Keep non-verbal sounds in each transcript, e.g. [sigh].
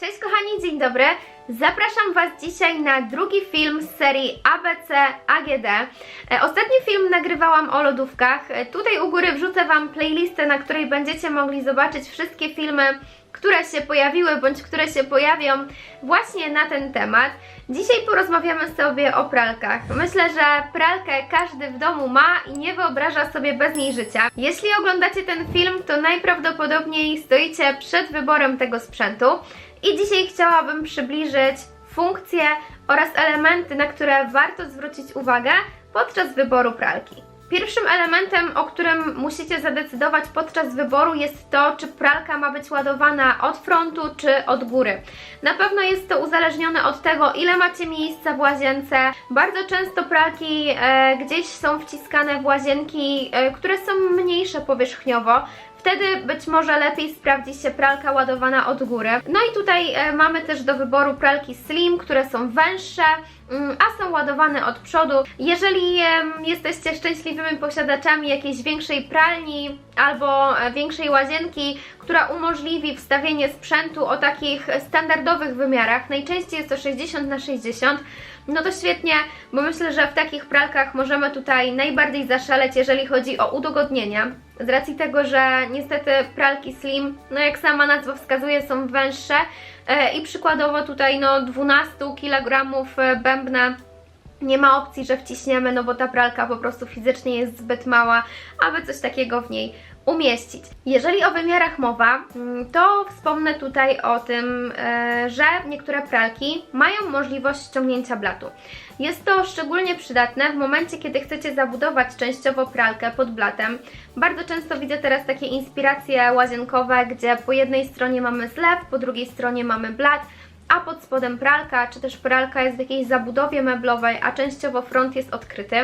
Cześć kochani, dzień dobry. Zapraszam Was dzisiaj na drugi film z serii ABC AGD. E, Ostatni film nagrywałam o lodówkach. E, Tutaj u góry wrzucę Wam playlistę, na której będziecie mogli zobaczyć wszystkie filmy, które się pojawiły bądź które się pojawią właśnie na ten temat. Dzisiaj porozmawiamy sobie o pralkach. Myślę, że pralkę każdy w domu ma i nie wyobraża sobie bez niej życia. Jeśli oglądacie ten film, to najprawdopodobniej stoicie przed wyborem tego sprzętu. I dzisiaj chciałabym przybliżyć funkcje oraz elementy, na które warto zwrócić uwagę podczas wyboru pralki. Pierwszym elementem, o którym musicie zadecydować podczas wyboru jest to, czy pralka ma być ładowana od frontu czy od góry. Na pewno jest to uzależnione od tego, ile macie miejsca w łazience. Bardzo często pralki e, gdzieś są wciskane w łazienki, e, które są mniejsze powierzchniowo. Wtedy być może lepiej sprawdzi się pralka ładowana od góry. No i tutaj e, mamy też do wyboru pralki slim, które są węższe, mm, a są ładowane od przodu. Jeżeli jesteście szczęśliwymi posiadaczami jakiejś większej pralni albo e, większej łazienki, która umożliwi wstawienie sprzętu o takich standardowych wymiarach, najczęściej jest to 60 na 60 no to świetnie, bo myślę, że w takich pralkach możemy tutaj najbardziej zaszaleć, jeżeli chodzi o udogodnienia. Z racji tego, że niestety pralki slim, no jak sama nazwa wskazuje, są węższe e, i przykładowo tutaj no 12 kg bębna nie ma opcji, że wciśniemy, no bo ta pralka po prostu fizycznie jest zbyt mała, aby coś takiego w niej umieścić. Jeżeli o wymiarach mowa, mm, to wspomnę tutaj o tym, e, że niektóre pralki mają możliwość ściągnięcia blatu. Jest to szczególnie przydatne w momencie, kiedy chcecie zabudować częściowo pralkę pod blatem. Bardzo często widzę teraz takie inspiracje łazienkowe, gdzie po jednej stronie mamy zlew, po drugiej stronie mamy blat, a pod spodem pralka, czy też pralka jest w jakiejś zabudowie meblowej, a częściowo front jest odkryty.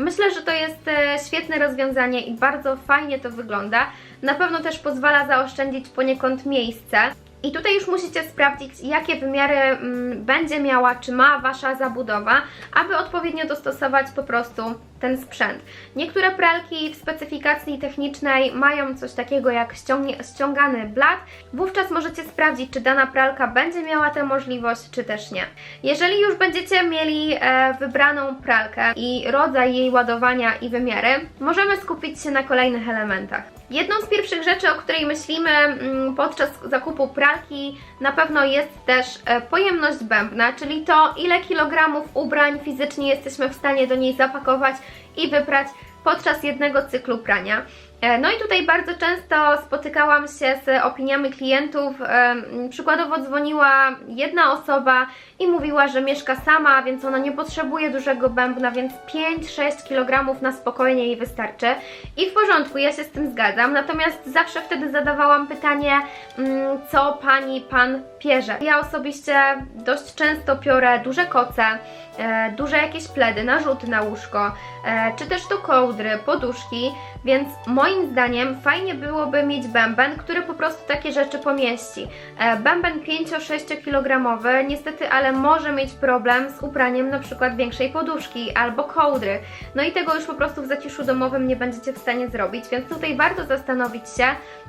Myślę, że to jest e, świetne rozwiązanie i bardzo fajnie to wygląda. Na pewno też pozwala zaoszczędzić poniekąd miejsce. I tutaj już musicie sprawdzić, jakie wymiary mm, będzie miała, czy ma Wasza zabudowa, aby odpowiednio dostosować po prostu ten sprzęt. Niektóre pralki w specyfikacji technicznej mają coś takiego jak ściągany blat. Wówczas możecie sprawdzić, czy dana pralka będzie miała tę możliwość, czy też nie. Jeżeli już będziecie mieli e, wybraną pralkę i rodzaj jej ładowania i wymiary, możemy skupić się na kolejnych elementach. Jedną z pierwszych rzeczy, o której myślimy mm, podczas zakupu pralki, na pewno jest też e, pojemność bębna, czyli to, ile kilogramów ubrań fizycznie jesteśmy w stanie do niej zapakować i wyprać podczas jednego cyklu prania. E, No i tutaj bardzo często spotykałam się z opiniami klientów. Em, Przykładowo dzwoniła jedna osoba i mówiła, że mieszka sama, więc ona nie potrzebuje dużego bębna, więc 5-6 kg na spokojnie jej wystarczy. I w porządku, ja się z tym zgadzam. Natomiast zawsze wtedy zadawałam pytanie, mm, co pani, pan pierze. Ja osobiście dość często piorę duże koce, e, duże jakieś pledy, narzuty na łóżko, e, czy też to kołdry, poduszki, więc moim zdaniem fajnie byłoby mieć bęben, który po prostu takie rzeczy pomieści. E, bęben 5-6 kg, niestety, ale może mieć problem z upraniem na przykład większej poduszki albo kołdry. No i tego już po prostu w zaciszu domowym nie będziecie w stanie zrobić, więc tutaj warto zastanowić się,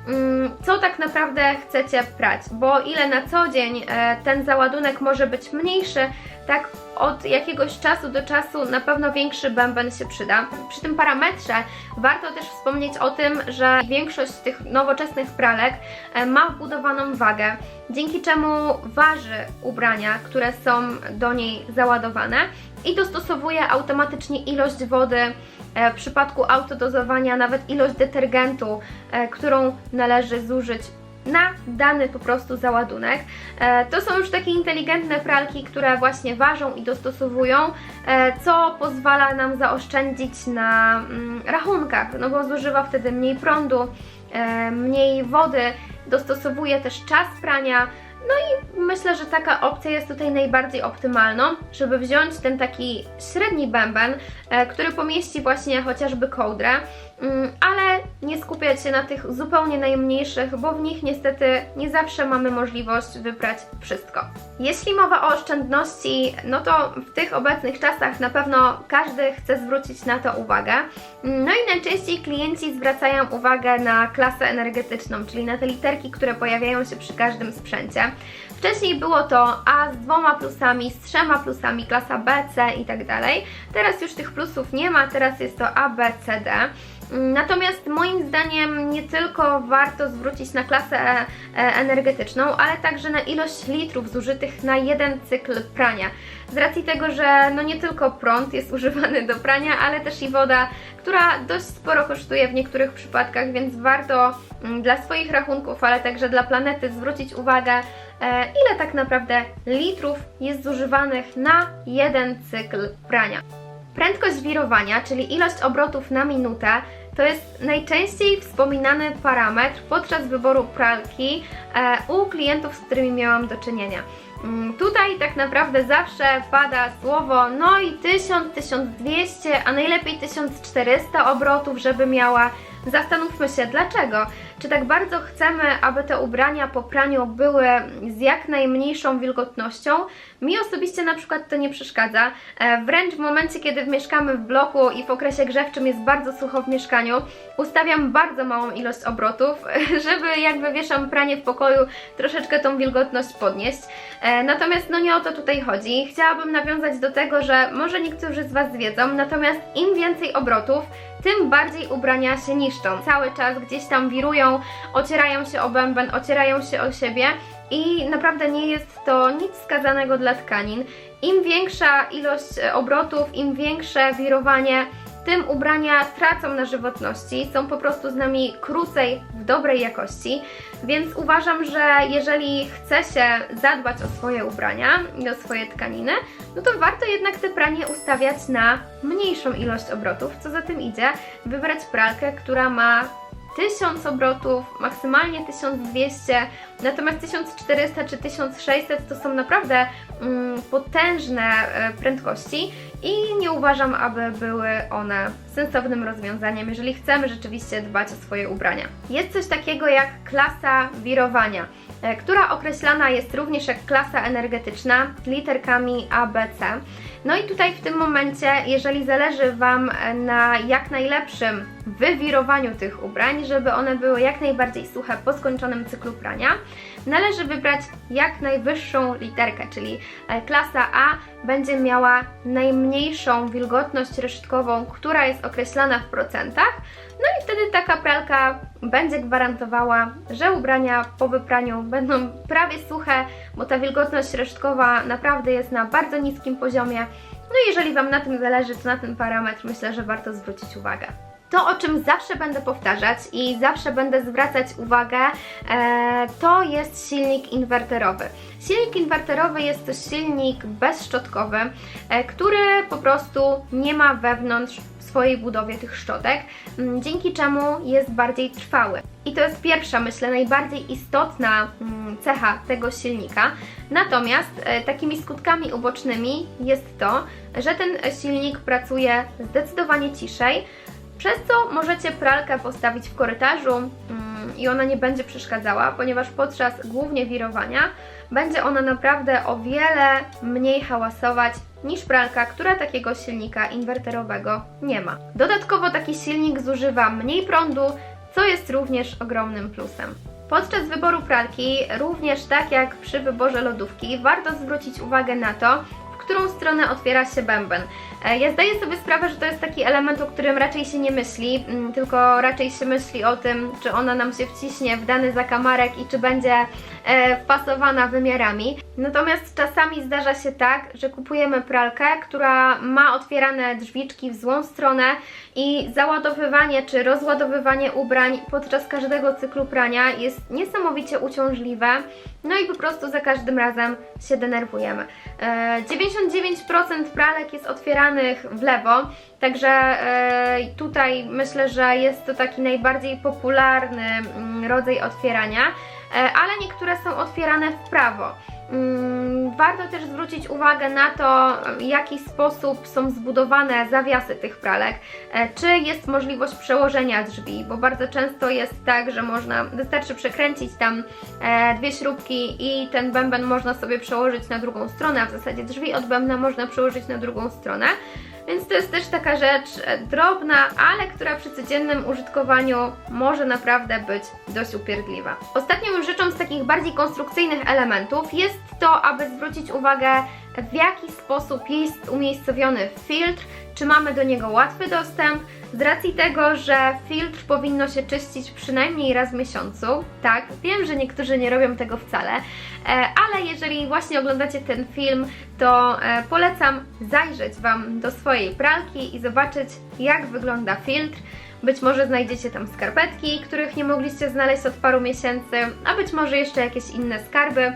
mm, co tak naprawdę chcecie prać, bo ile na co dzień e, ten załadunek może być mniejszy, tak od jakiegoś czasu do czasu na pewno większy bęben się przyda. Przy tym parametrze warto też wspomnieć o tym, że większość tych nowoczesnych pralek e, ma wbudowaną wagę, dzięki czemu waży ubrania, które są do niej załadowane i dostosowuje automatycznie ilość wody, e, w przypadku autodozowania nawet ilość detergentu, e, którą należy zużyć na dany po prostu załadunek. E, To są już takie inteligentne pralki, które właśnie ważą i dostosowują, e, co pozwala nam zaoszczędzić na mm, rachunkach, no bo zużywa wtedy mniej prądu, e, mniej wody, dostosowuje też czas prania. No i myślę, że taka opcja jest tutaj najbardziej optymalną, żeby wziąć ten taki średni bęben, który pomieści właśnie chociażby kołdrę, mm, ale nie skupiać się na tych zupełnie najmniejszych, bo w nich niestety nie zawsze mamy możliwość wybrać wszystko. Jeśli mowa o oszczędności, no to w tych obecnych czasach na pewno każdy chce zwrócić na to uwagę. No i najczęściej klienci zwracają uwagę na klasę energetyczną, czyli na te literki, które pojawiają się przy każdym sprzęcie. Wcześniej było to A z dwoma plusami, z trzema plusami, klasa B, C i tak dalej. Teraz już tych plusów nie ma, teraz jest to A, B, C, D. Natomiast moim zdaniem nie tylko warto zwrócić na klasę e, energetyczną, ale także na ilość litrów zużytych na jeden cykl prania. Z racji tego, że no nie tylko prąd jest [laughs] używany do prania, ale też i woda, która dość sporo kosztuje w niektórych przypadkach, więc warto mm, dla swoich rachunków, ale także dla planety zwrócić uwagę, e, ile tak naprawdę litrów jest zużywanych na jeden cykl prania. Prędkość wirowania, czyli ilość obrotów na minutę, to jest najczęściej wspominany parametr podczas wyboru pralki e, u klientów, z którymi miałam do czynienia. Mm, Tutaj tak naprawdę zawsze pada słowo no i 1000, 1200, a najlepiej 1400 obrotów, żeby miała. Zastanówmy się dlaczego. Czy tak bardzo chcemy, aby te ubrania po praniu były z jak najmniejszą wilgotnością? Mi osobiście na przykład to nie przeszkadza. E, Wręcz w momencie, kiedy mieszkamy w bloku i w okresie grzewczym jest bardzo sucho w mieszkaniu, ustawiam bardzo małą ilość obrotów, [laughs] żeby jakby wieszam pranie w pokoju, troszeczkę tą wilgotność podnieść. E, Natomiast no nie o to tutaj chodzi. Chciałabym nawiązać do tego, że może niektórzy z Was wiedzą, natomiast im więcej obrotów, tym bardziej ubrania się niszczą. Cały czas gdzieś tam wirują, ocierają się o bęben, ocierają się o siebie i naprawdę nie jest to nic skazanego dla tkanin. Im większa ilość e, obrotów, im większe wirowanie, tym ubrania tracą na żywotności, są po prostu z nami krócej w dobrej jakości, więc uważam, że jeżeli chce się zadbać o swoje ubrania i o swoje tkaniny, no to warto jednak te pranie ustawiać na mniejszą ilość obrotów, co za tym idzie, wybrać pralkę, która ma 1000 obrotów, maksymalnie 1200, natomiast 1400 czy 1600 to są naprawdę mm, potężne e, prędkości i nie uważam, aby były one sensownym rozwiązaniem, jeżeli chcemy rzeczywiście dbać o swoje ubrania. Jest coś takiego jak klasa wirowania, e, która określana jest również jak klasa energetyczna literkami A, B, C. No i tutaj w tym momencie, jeżeli zależy Wam na jak najlepszym wywirowaniu tych ubrań, żeby one były jak najbardziej suche po skończonym cyklu prania, należy wybrać jak najwyższą literkę, czyli e, klasa A będzie miała najmniejszą wilgotność resztkową, która jest określana w procentach. No i wtedy taka pralka będzie gwarantowała, że ubrania po wypraniu będą prawie suche, bo ta wilgotność resztkowa naprawdę jest na bardzo niskim poziomie. No i jeżeli Wam na tym zależy, to na ten parametr myślę, że warto zwrócić uwagę. To, o czym zawsze będę powtarzać i zawsze będę zwracać uwagę, e, to jest silnik inwerterowy. Silnik inwerterowy jest to silnik bezszczotkowy, e, który po prostu nie ma wewnątrz w swojej budowie tych szczotek, dzięki czemu jest bardziej trwały. I to jest pierwsza, myślę, najbardziej istotna cecha tego silnika. Natomiast e, takimi skutkami ubocznymi jest to, że ten silnik pracuje zdecydowanie ciszej, przez co możecie pralkę postawić w korytarzu mm, i ona nie będzie przeszkadzała, ponieważ podczas głównie wirowania będzie ona naprawdę o wiele mniej hałasować niż pralka, która takiego silnika inwerterowego nie ma. Dodatkowo taki silnik zużywa mniej prądu, co jest również ogromnym plusem. Podczas wyboru pralki, również tak jak przy wyborze lodówki, warto zwrócić uwagę na to, w którą stronę otwiera się bęben. E, Ja zdaję sobie sprawę, że to jest taki element, o którym raczej się nie myśli, mm, tylko raczej się myśli o tym, czy ona nam się wciśnie w dany zakamarek i czy będzie e, wpasowana wymiarami. Natomiast czasami zdarza się tak, że kupujemy pralkę, która ma otwierane drzwiczki w złą stronę i załadowywanie czy rozładowywanie ubrań podczas każdego cyklu prania jest niesamowicie uciążliwe. No i po prostu za każdym razem się denerwujemy. E, 99% pralek jest w lewo, także e, tutaj myślę, że jest to taki najbardziej popularny mm, rodzaj otwierania, e, ale niektóre są otwierane w prawo. Warto też zwrócić uwagę na to, w jaki sposób są zbudowane zawiasy tych pralek. E, Czy jest możliwość przełożenia drzwi, bo bardzo często jest tak, że można, wystarczy przekręcić tam e, dwie śrubki i ten bęben można sobie przełożyć na drugą stronę, a w zasadzie drzwi od bębna można przełożyć na drugą stronę. Więc to jest też taka rzecz e, drobna, ale która przy codziennym użytkowaniu może naprawdę być dość upierdliwa. Ostatnią rzeczą z takich bardziej konstrukcyjnych elementów jest to, aby zwrócić uwagę w jaki sposób jest umiejscowiony filtr, czy mamy do niego łatwy dostęp, z racji tego, że filtr powinno się czyścić przynajmniej raz w miesiącu. Tak, wiem, że niektórzy nie robią tego wcale, e, ale jeżeli właśnie oglądacie ten film, to e, polecam zajrzeć Wam do swojej pralki i zobaczyć, jak wygląda filtr. Być może znajdziecie tam skarpetki, których nie mogliście znaleźć od paru miesięcy, a być może jeszcze jakieś inne skarby.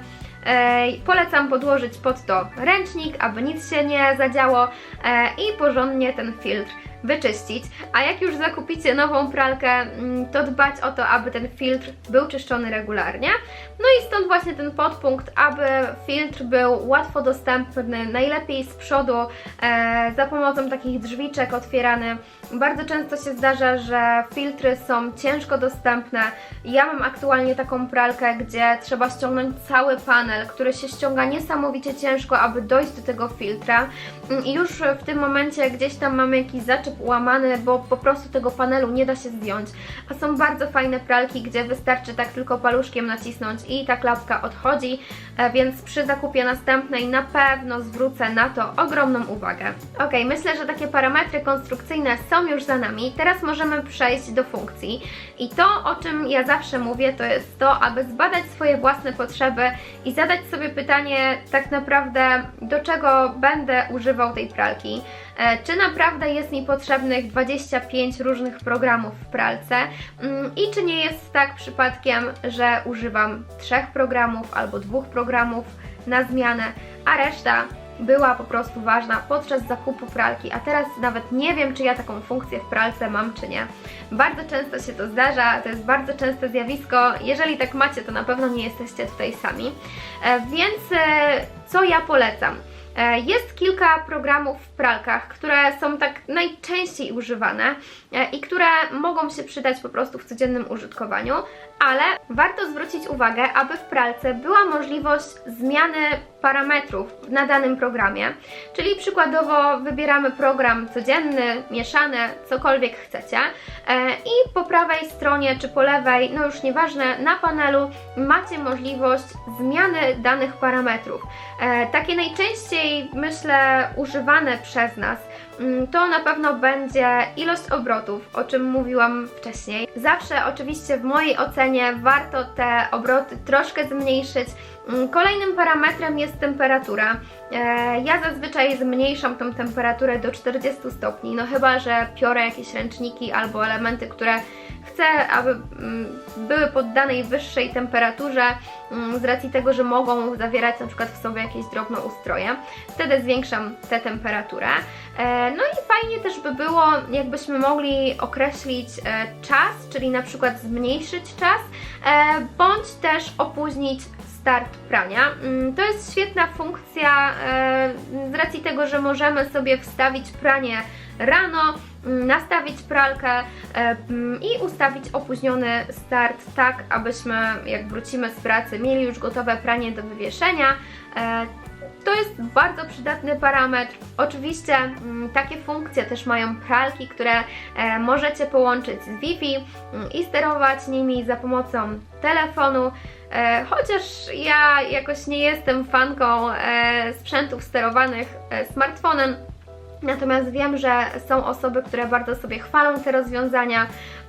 Polecam podłożyć pod to ręcznik, aby nic się nie zadziało e, i porządnie ten filtr wyczyścić. A jak już zakupicie nową pralkę, mm, to dbać o to, aby ten filtr był czyszczony regularnie. No i stąd właśnie ten podpunkt, aby filtr był łatwo dostępny, najlepiej z przodu, e, za pomocą takich drzwiczek otwierany. Bardzo często się zdarza, że filtry są ciężko dostępne. Ja mam aktualnie taką pralkę, gdzie trzeba ściągnąć cały panel, który się ściąga niesamowicie ciężko, aby dojść do tego filtra. Mm, I już w tym momencie gdzieś tam mamy jakiś zaczep ułamany, bo po prostu tego panelu nie da się zdjąć. A są bardzo fajne pralki, gdzie wystarczy tak tylko paluszkiem nacisnąć i ta klapka odchodzi, e, więc przy zakupie następnej na pewno zwrócę na to ogromną uwagę. Ok, myślę, że takie parametry konstrukcyjne są już za nami. Teraz możemy przejść do funkcji. I to, o czym ja zawsze mówię, to jest to, aby zbadać swoje własne potrzeby i zadać sobie pytanie tak naprawdę, do czego będę używał tej pralki. E, Czy naprawdę jest mi potrzebnych 25 różnych programów w pralce Mm, i czy nie jest tak przypadkiem, że używam trzech programów albo dwóch programów na zmianę, a reszta była po prostu ważna podczas zakupu pralki, a teraz nawet nie wiem, czy ja taką funkcję w pralce mam, czy nie. Bardzo często się to zdarza, to jest bardzo częste zjawisko. Jeżeli tak macie, to na pewno nie jesteście tutaj sami. E, Więc e, co ja polecam? E, Jest kilka programów w pralkach, które są tak najczęściej używane e, i które mogą się przydać po prostu w codziennym użytkowaniu, ale warto zwrócić uwagę, aby w pralce była możliwość zmiany parametrów na danym programie, czyli przykładowo wybieramy program codzienny, mieszany, cokolwiek chcecie e, i po prawej stronie czy po lewej, no już nieważne, na panelu macie możliwość zmiany danych parametrów. E, Takie najczęściej, myślę, używane przez nas mm, to na pewno będzie ilość obrotów, o czym mówiłam wcześniej. Zawsze oczywiście w mojej ocenie warto te obroty troszkę zmniejszyć. Mm, Kolejnym parametrem jest temperatura. E, Ja zazwyczaj zmniejszam tą temperaturę do 40 stopni, no chyba, że piorę jakieś ręczniki albo elementy, które chcę, aby mm, były poddanej wyższej temperaturze mm, z racji tego, że mogą zawierać na przykład w sobie jakieś drobnoustroje. Wtedy zwiększam tę temperaturę. E, No i fajnie też by było, jakbyśmy mogli określić e, czas, czyli na przykład zmniejszyć czas, bądź też opóźnić start prania. Mm, To jest świetna funkcja e, z racji tego, że możemy sobie wstawić pranie rano, mm, nastawić pralkę e, mm, i ustawić opóźniony start tak, abyśmy jak wrócimy z pracy mieli już gotowe pranie do wywieszenia. E, To jest bardzo przydatny parametr. Oczywiście takie funkcje też mają pralki, które możecie połączyć z Wi-Fi i sterować nimi za pomocą telefonu. E, chociaż ja jakoś nie jestem fanką e, sprzętów sterowanych e, smartfonem, natomiast wiem, że są osoby, które bardzo sobie chwalą te rozwiązania.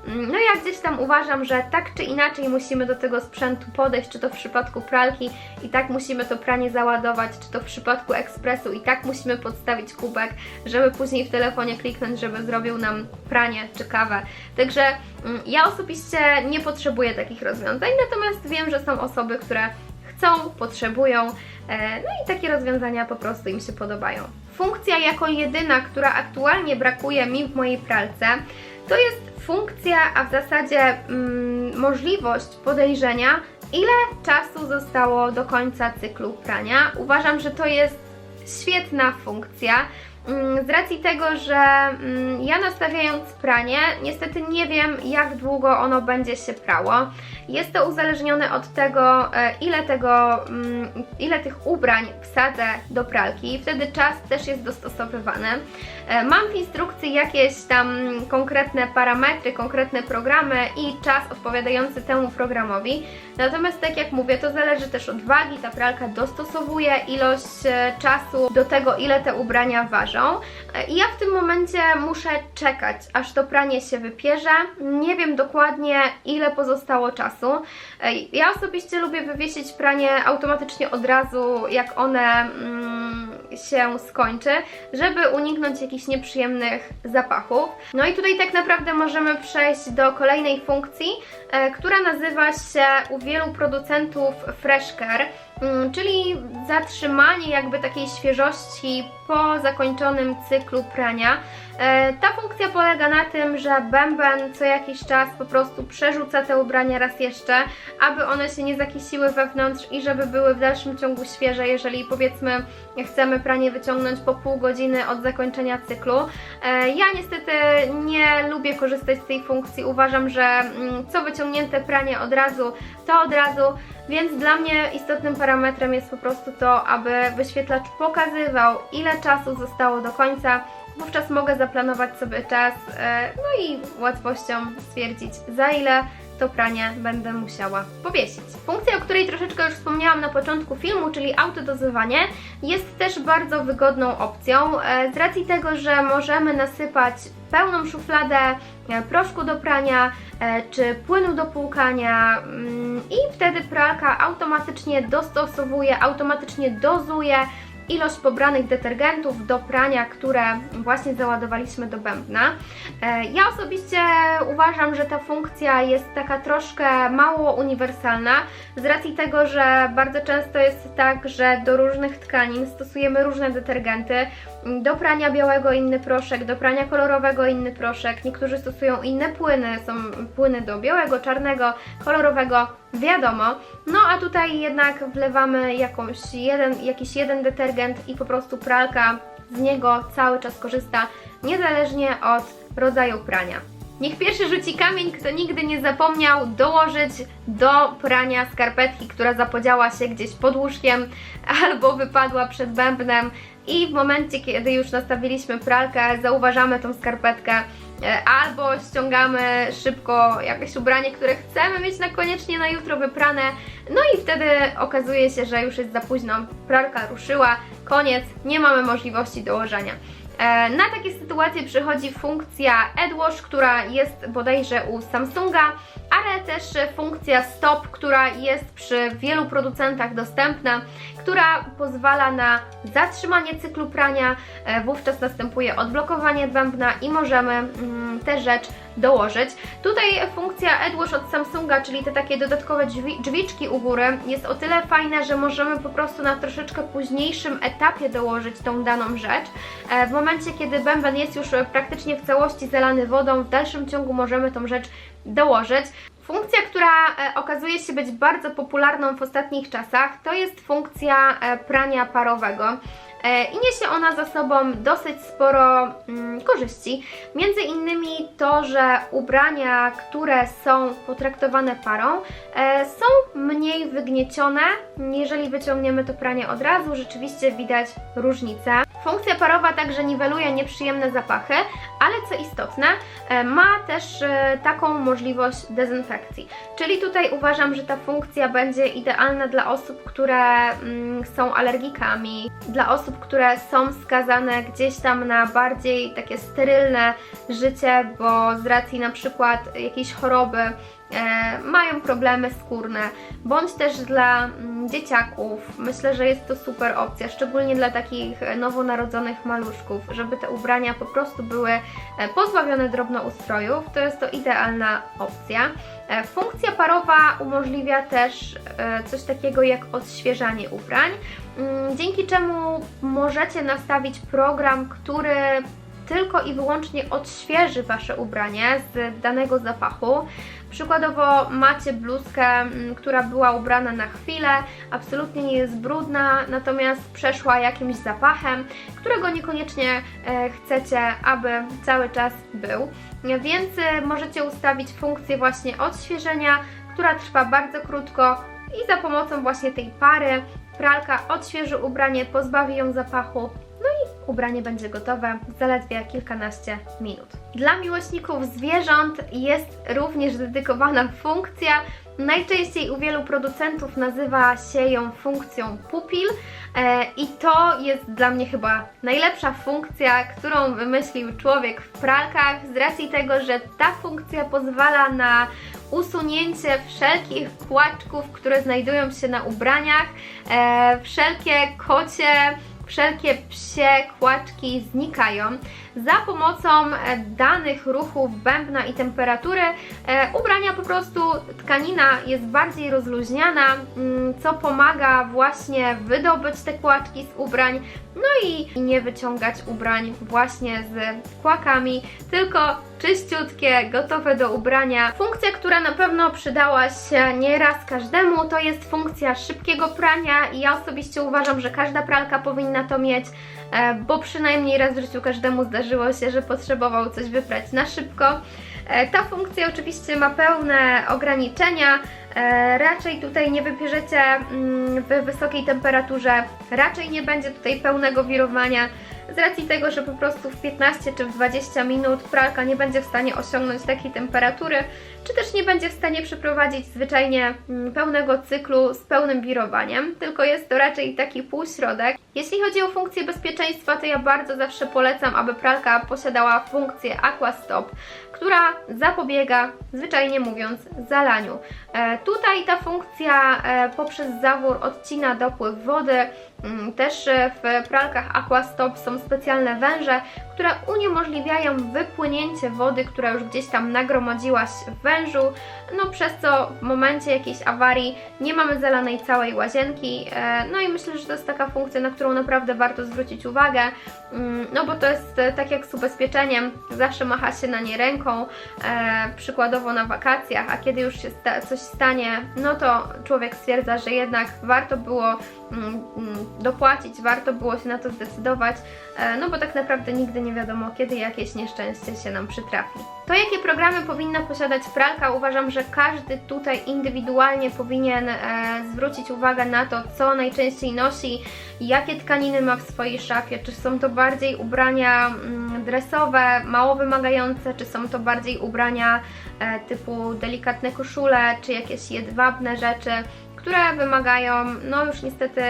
Mm, No ja gdzieś tam uważam, że tak czy inaczej musimy do tego sprzętu podejść, czy to w przypadku pralki i tak musimy to pranie załadować, czy to w przypadku ekspresu i tak musimy podstawić kubek, żeby później w telefonie kliknąć, żeby zrobił nam pranie czy kawę. Także mm, ja osobiście nie potrzebuję takich rozwiązań, natomiast wiem, że są osoby, które chcą, potrzebują, e, no i takie rozwiązania po prostu im się podobają. Funkcja jako jedyna, która aktualnie brakuje mi w mojej pralce, to jest funkcja, a w zasadzie mm, możliwość podejrzenia, ile czasu zostało do końca cyklu prania. Uważam, że to jest świetna funkcja. Mm, z racji tego, że mm, ja nastawiając pranie, niestety nie wiem jak długo ono będzie się prało. Jest to uzależnione od tego, e, ile tego, mm, ile tych ubrań wsadzę do pralki. Wtedy czas też jest dostosowywany. E, Mam w instrukcji jakieś tam konkretne parametry, konkretne programy i czas odpowiadający temu programowi. Natomiast tak jak mówię, to zależy też od wagi. Ta pralka dostosowuje ilość e, czasu do tego, ile te ubrania ważą. I ja w tym momencie muszę czekać, aż to pranie się wypierze. Nie wiem dokładnie, ile pozostało czasu. Ja osobiście lubię wywiesić pranie automatycznie od razu, jak one mm, się skończy, żeby uniknąć jakichś nieprzyjemnych zapachów. No i tutaj tak naprawdę możemy przejść do kolejnej funkcji, e, która nazywa się u wielu producentów Fresh Care, czyli zatrzymanie jakby takiej świeżości po zakończonym cyklu prania. E, Ta funkcja polega na tym, że bęben co jakiś czas po prostu przerzuca te ubrania raz jeszcze, aby one się nie zakisiły wewnątrz i żeby były w dalszym ciągu świeże, jeżeli powiedzmy chcemy pranie wyciągnąć po pół godziny od zakończenia cyklu. E, Ja niestety nie lubię korzystać z tej funkcji, uważam, że mm, co wyciągnięte pranie od razu, to od razu, więc dla mnie istotnym parametrem jest po prostu to, aby wyświetlacz pokazywał ile czasu zostało do końca, wówczas mogę zaplanować sobie czas, e, no i łatwością stwierdzić za ile to pranie będę musiała powiesić. Funkcja, o której troszeczkę już wspomniałam na początku filmu, czyli autodozowanie, jest też bardzo wygodną opcją e, z racji tego, że możemy nasypać pełną szufladę e, proszku do prania czy płynu do płukania mm, i wtedy pralka automatycznie dostosowuje, automatycznie dozuje ilość pobranych detergentów do prania, które właśnie załadowaliśmy do bębna. E, Ja osobiście uważam, że ta funkcja jest taka troszkę mało uniwersalna, z racji tego, że bardzo często jest tak, że do różnych tkanin stosujemy różne detergenty. Do prania białego inny proszek, do prania kolorowego inny proszek. Niektórzy stosują inne płyny, są płyny do białego, czarnego, kolorowego, wiadomo. No a tutaj jednak wlewamy jakąś jeden, jakiś jeden detergent i po prostu pralka z niego cały czas korzysta, niezależnie od rodzaju prania. Niech pierwszy rzuci kamień, kto nigdy nie zapomniał dołożyć do prania skarpetki, która zapodziała się gdzieś pod łóżkiem [laughs] albo wypadła przed bębnem. I w momencie, kiedy już nastawiliśmy pralkę, zauważamy tą skarpetkę e, albo ściągamy szybko jakieś ubranie, które chcemy mieć na koniecznie na jutro wyprane, no i wtedy okazuje się, że już jest za późno, pralka ruszyła, koniec, nie mamy możliwości dołożenia. E, Na takie sytuacje przychodzi funkcja AdWash, która jest bodajże u Samsunga, ale też funkcja Stop, która jest przy wielu producentach dostępna, która pozwala na zatrzymanie cyklu prania, e, wówczas następuje odblokowanie bębna i możemy mm, tę rzecz dołożyć. Tutaj funkcja AdWash od Samsunga, czyli te takie dodatkowe drzwi, drzwiczki u góry, jest o tyle fajna, że możemy po prostu na troszeczkę późniejszym etapie dołożyć tą daną rzecz. E, W momencie, kiedy bęben jest już praktycznie w całości zalany wodą, w dalszym ciągu możemy tą rzecz dołożyć. Funkcja, która e, okazuje się być bardzo popularną w ostatnich czasach, to jest funkcja e, prania parowego. E, I niesie ona za sobą dosyć sporo mm, korzyści. Między innymi to, że ubrania, które są potraktowane parą, e, są mniej wygniecione. Jeżeli wyciągniemy to pranie od razu, rzeczywiście widać różnicę. Funkcja parowa także niweluje nieprzyjemne zapachy, ale co istotne, e, ma też e, taką możliwość dezynfekcji. Czyli tutaj uważam, że ta funkcja będzie idealna dla osób, które mm, są alergikami, dla osób, które są skazane gdzieś tam na bardziej takie sterylne życie, bo z racji na przykład jakiejś choroby mają problemy skórne, bądź też dla mm, dzieciaków. Myślę, że jest to super opcja, szczególnie dla takich e, nowonarodzonych maluszków, żeby te ubrania po prostu były e, pozbawione drobnoustrojów. To jest to idealna opcja. E, Funkcja parowa umożliwia też e, coś takiego jak odświeżanie ubrań, mm, dzięki czemu możecie nastawić program, który tylko i wyłącznie odświeży Wasze ubranie z danego zapachu. Przykładowo macie bluzkę, mm, która była ubrana na chwilę, absolutnie nie jest brudna, natomiast przeszła jakimś zapachem, którego niekoniecznie e, chcecie, aby cały czas był. Więc e, możecie ustawić funkcję właśnie odświeżenia, która trwa bardzo krótko i za pomocą właśnie tej pary pralka odświeży ubranie, pozbawi ją zapachu, no i ubranie będzie gotowe zaledwie kilkanaście minut. Dla miłośników zwierząt jest również dedykowana funkcja. Najczęściej u wielu producentów nazywa się ją funkcją pupil e, i to jest dla mnie chyba najlepsza funkcja, którą wymyślił człowiek w pralkach z racji tego, że ta funkcja pozwala na usunięcie wszelkich kłaczków, które znajdują się na ubraniach, e, wszelkie kocie, wszelkie psie kłaczki znikają. Za pomocą e, danych ruchów bębna i temperatury e, ubrania po prostu tkanina jest bardziej rozluźniana, mm, co pomaga właśnie wydobyć te kłaczki z ubrań, no i nie wyciągać ubrań właśnie z kłakami, tylko czyściutkie, gotowe do ubrania. Funkcja, która na pewno przydała się nieraz każdemu, to jest funkcja szybkiego prania i ja osobiście uważam, że każda pralka powinna to mieć, e, bo przynajmniej raz w życiu każdemu zdarzyło się, że potrzebował coś wyprać na szybko. E, ta funkcja oczywiście ma pełne ograniczenia, e, raczej tutaj nie wybierzecie mm, w wysokiej temperaturze, raczej nie będzie tutaj pełnego wirowania, z racji tego, że po prostu w 15 czy w 20 minut pralka nie będzie w stanie osiągnąć takiej temperatury, czy też nie będzie w stanie przeprowadzić zwyczajnie mm, pełnego cyklu z pełnym wirowaniem, tylko jest to raczej taki półśrodek. Jeśli chodzi o funkcję bezpieczeństwa, to ja bardzo zawsze polecam, aby pralka posiadała funkcję Aqua Stop, która zapobiega, zwyczajnie mówiąc, zalaniu. E, tutaj ta funkcja e, poprzez zawór odcina dopływ wody, mm, też e, w pralkach Aqua Stop są specjalne węże, które uniemożliwiają wypłynięcie wody, która już gdzieś tam nagromadziła się w wężu, no przez co w momencie jakiejś awarii nie mamy zalanej całej łazienki, e, no i myślę, że to jest taka funkcja, na którą naprawdę warto zwrócić uwagę, mm, no bo to jest e, tak jak z ubezpieczeniem, zawsze macha się na nie ręką, e, przykładowo na wakacjach, a kiedy już się coś stanie, no to człowiek stwierdza, że jednak warto było mm, mm, dopłacić, warto było się na to zdecydować, no bo tak naprawdę nigdy nie wiadomo, kiedy jakieś nieszczęście się nam przytrafi. To, jakie programy powinna posiadać pralka, uważam, że każdy tutaj indywidualnie powinien e, zwrócić uwagę na to, co najczęściej nosi, jakie tkaniny ma w swojej szafie, czy są to bardziej ubrania mm, dresowe, mało wymagające, czy są to bardziej ubrania e, typu delikatne koszule, czy jakieś jedwabne rzeczy, które wymagają, no już niestety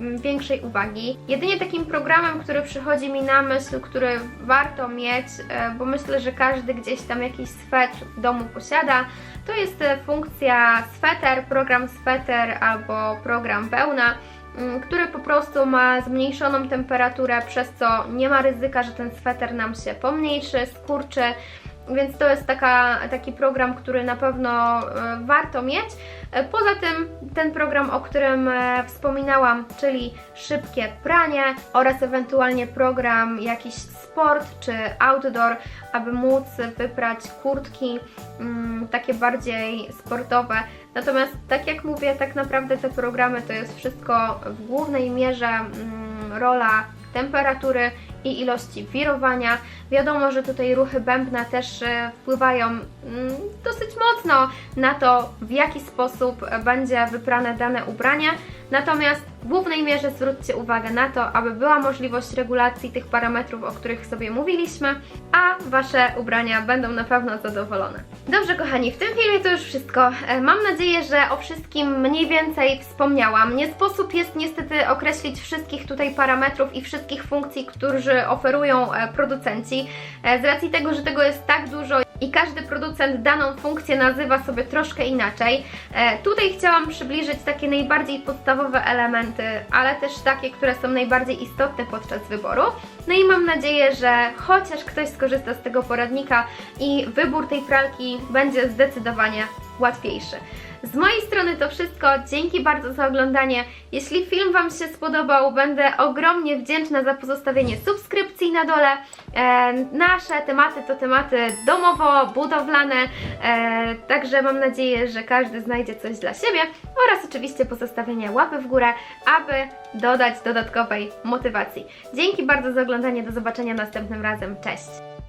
większej uwagi. Jedynie takim programem, który przychodzi mi na myśl, który warto mieć, e, bo myślę, że każdy gdzieś tam jakiś swetr w domu posiada, to jest e, funkcja sweter, program sweter albo program wełna który po prostu ma zmniejszoną temperaturę, przez co nie ma ryzyka, że ten sweter nam się pomniejszy, skurczy, więc to jest taka, taki program, który na pewno e, warto mieć. E, poza tym ten program, o którym e, wspominałam, czyli szybkie pranie oraz ewentualnie program jakiś sport czy outdoor, aby móc wyprać kurtki mm, takie bardziej sportowe. Natomiast tak jak mówię, tak naprawdę te programy to jest wszystko w głównej mierze mm, rola temperatury i ilości wirowania. Wiadomo, że tutaj ruchy bębna też e, wpływają mm, dosyć mocno na to, w jaki sposób będzie wyprane dane ubranie. Natomiast w głównej mierze zwróćcie uwagę na to, aby była możliwość regulacji tych parametrów, o których sobie mówiliśmy, a Wasze ubrania będą na pewno zadowolone. Dobrze kochani, w tym filmie to już wszystko. E, mam nadzieję, że o wszystkim mniej więcej wspomniałam. Nie sposób jest niestety określić wszystkich tutaj parametrów i wszystkich funkcji, którzy oferują e, producenci. E, z racji tego, że tego jest tak dużo i każdy producent daną funkcję nazywa sobie troszkę inaczej. Tutaj chciałam przybliżyć takie najbardziej podstawowe elementy, ale też takie, które są najbardziej istotne podczas wyboru. No i mam nadzieję, że chociaż ktoś skorzysta z tego poradnika i wybór tej pralki będzie zdecydowanie łatwiejszy. Z mojej strony to wszystko. Dzięki bardzo za oglądanie. Jeśli film Wam się spodobał, będę ogromnie wdzięczna za pozostawienie subskrypcji na dole E, nasze tematy to tematy domowo-budowlane, e, także mam nadzieję, że każdy znajdzie coś dla siebie oraz oczywiście pozostawienie łapy w górę, aby dodać dodatkowej motywacji. Dzięki bardzo za oglądanie, do zobaczenia następnym razem, cześć!